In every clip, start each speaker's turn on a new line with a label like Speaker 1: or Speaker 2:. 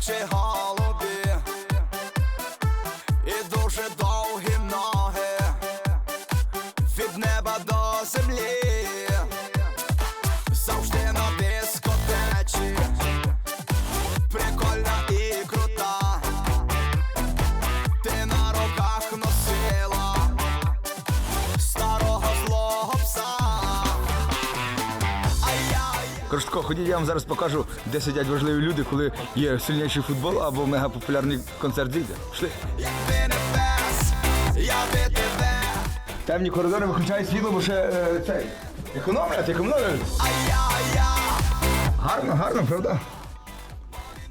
Speaker 1: parça я,
Speaker 2: ходіть, я вам зараз покажу, де сидять важливі люди, коли є сильніший футбол або мегапопулярний концерт зійде. Пішли. Темні коридори виключають світло, бо ще е, цей. Економлять, економлять. Гарно, гарно, правда?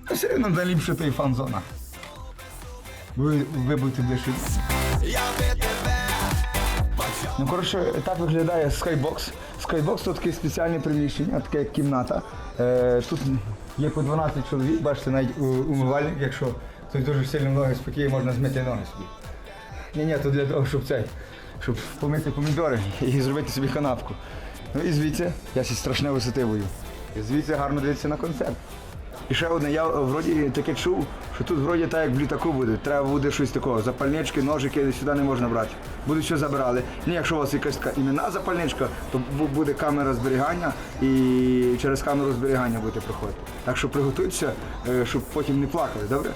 Speaker 2: Та все одно найліпше то і фан-зона. Ви, ви будете ближче.
Speaker 1: я.
Speaker 2: Ну, коротше, так виглядає Skybox. Skybox це таке спеціальне приміщення, таке як кімната. Е, тут є по 12 чоловік, бачите, навіть умивальник, якщо хтось дуже сильно ноги спокійно, можна змити ноги собі. Ні, ні, то для того, щоб цей, щоб помити помідори і зробити собі канапку. Ну і звідси, я зі страшне висоти бою. Звідси гарно дивитися на концерт. І ще одне, я е, вроді таке чув, що тут вроді так як в літаку буде. Треба буде щось такого. Запальнички, ножики сюди не можна брати. Будуть що забирали. Ні, якщо у вас якась така іменна запальничка, то буде камера зберігання і через камеру зберігання будете проходити. Так що приготуйтеся, е, щоб потім не плакали, добре?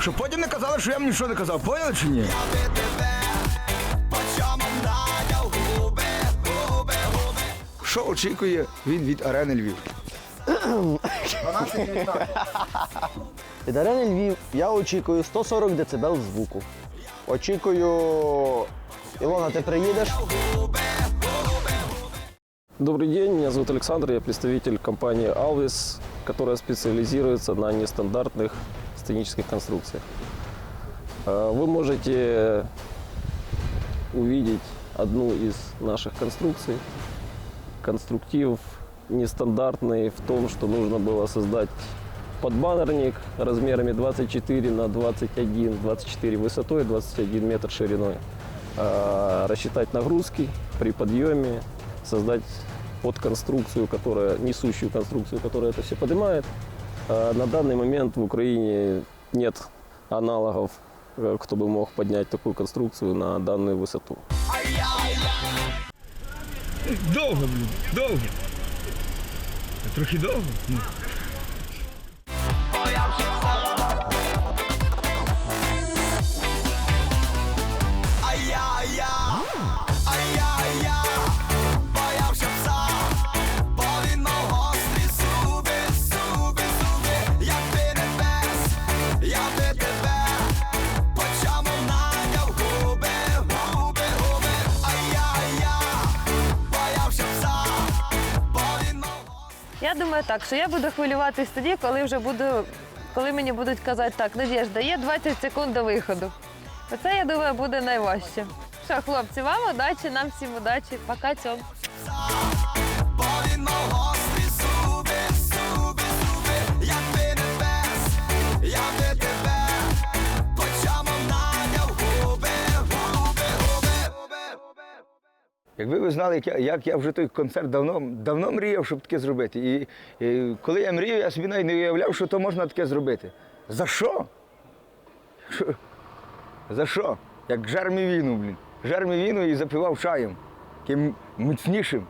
Speaker 2: Щоб потім не казали, що я вам нічого не казав, поняли чи ні? Що очікує він від арени Львів? 12 гектарів.
Speaker 3: Від арени Львів я очікую 140 дБ звуку. Очікую. Ілона, ти приїдеш?
Speaker 4: Добрый день, меня зовут Александр, я представитель компании Alvis, которая специализируется на нестандартных сценических конструкциях. Э, Вы можете увидеть одну из наших конструкций. Конструктив нестандартный в том, что нужно было создать подбаннерник размерами 24 на 21, 24 высотой, 21 метр шириной. А, Рассчитать нагрузки при подъеме, создать подконструкцию, которая, несущую конструкцию, которая это все поднимает. А, На данный момент в Украине нет аналогов, э, кто бы мог поднять такую конструкцию на данную высоту.
Speaker 2: Довго, блін, довго. Трохи довго?
Speaker 1: А я, а я, а я, Я
Speaker 5: думаю так, що я буду хвилюватись тоді, коли вже буду, коли мені будуть казати, так, Надіжда, є 20 секунд до виходу. Оце, я думаю, буде найважче. Що, хлопці, вам удачі, нам всім удачі. Пока цьом.
Speaker 2: Якби ви знали, як я, як я вже той концерт давно, давно мріяв, щоб таке зробити. І, і коли я мрію, я собі навіть не уявляв, що то можна таке зробити. За що? Що? За що? Як жармі війну, блін. Жармі війну і запивав чаєм. Таким міцнішим.